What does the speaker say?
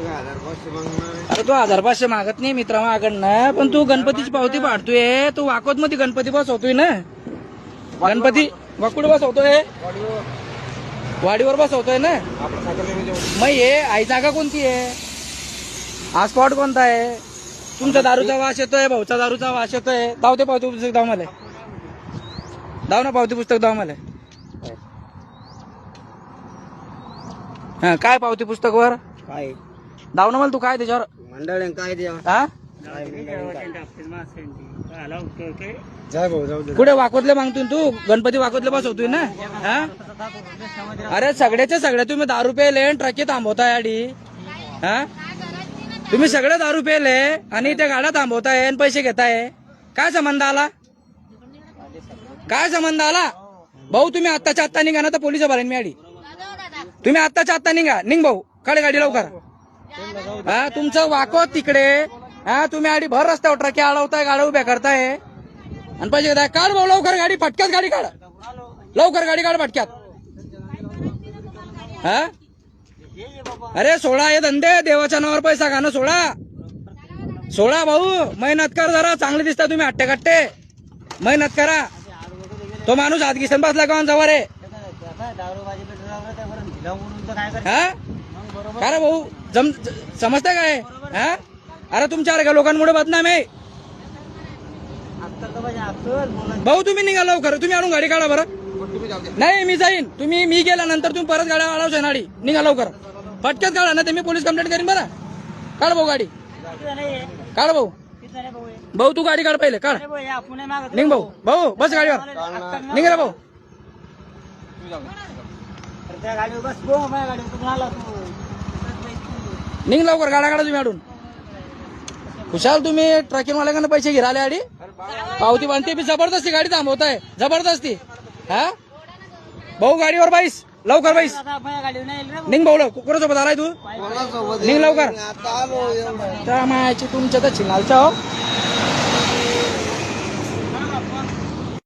अरे तू हजार पाचशे मागत नाही मित्रांकडनं पण तू गणपतीची पावती पाडतोय. तू वाकोत मध्ये गणपती बसवतोय ना? गणपती वाकुड बसवतोय? वाडीवर बसवतोय ना? मग हे आई जागा कोणती आहे? हा स्पॉट कोणता आहे? तुमचा दारूचा वास येतोय भाऊचा दारूचा वास येतोय. दाव ते पावती पुस्तक दाव मला. दाव ना पावती पुस्तक दाव मला. हा काय पावती पुस्तकवर? काय? दाव ना मला तू काय त्याच्यावर? मंडळ काय द्या हा? जाय भाऊ जाऊ दे. कुठे वाकोतले मागतोय तू? गणपती वाकोतले बसवतोय ना? हा? अरे सगळ्याचे सगळे तुम्ही दारू पेले ट्रकी थांबवताय आडी हा? तुम्ही सगळे दारू पेले आणि त्या गाड्या थांबवताय आणि पैसे घेताय. काय संबंध आला? काय संबंध आला? भाऊ तुम्ही आत्ताच्या आत्ता निघा ना तर पोलीस भरेन मी आडी तुम्ही आत्ताच्या आत्ता निघा. निघ भाऊ काढे गाडी लवकर. हा तुमचं वाको तिकडे हा तुम्ही आडी भर रस्त्यावर ट्रके अडवताय गाड्या उभ्या करताय आणि पैसे काय काढ भाऊ लवकर गाडी फटक्यात गाडी काढ लवकर गाडी काढ फटक्यात हा अरे सोळा हे धंदे देवाच्या नावावर पैसा खाणं सोळा सोळा भाऊ मेहनत कर जरा चांगले दिसता तुम्ही हट्टे कट्टे मेहनत करा तो माणूस हात बसला का जवळ आहे हा काय रे भाऊ जम समजतं काय? हा? अरे तुमच्या का लोकांमुळे बदनाम आहे. भाऊ तुम्ही निघा लवकर. तुम्ही आणून गाडी काढा बरं. नाही मी जाईन. तुम्ही मी गेल्यानंतर तुम्ही परत गाड्या वाढवशा नाडी निघा लवकर. फटक्यात काढा ना ते मी पोलीस कंप्लेंट करीन बरं. काढ भाऊ गाडी. काढ भाऊ. भाऊ तू गाडी काढ पहिले. काढ. निघ भाऊ. भाऊ. बस गाडीवर. निघ रे भाऊ. निघ लवकर गाड्या काढा तुम्ही आडून खुशाल तुम्ही ट्रकिंग वाल्याकडनं पैसे घिराले आडी? पावती बांधते बी जबरदस्ती गाडी थांबवताय जबरदस्ती. हा? भाऊ गाडीवर बाईस लवकर बाईस निघ भाऊ लवकर. कोणासोबत आलाय तू? निघ लवकर. त्या मायाची तुमच्या तर छिंगालच्या हो.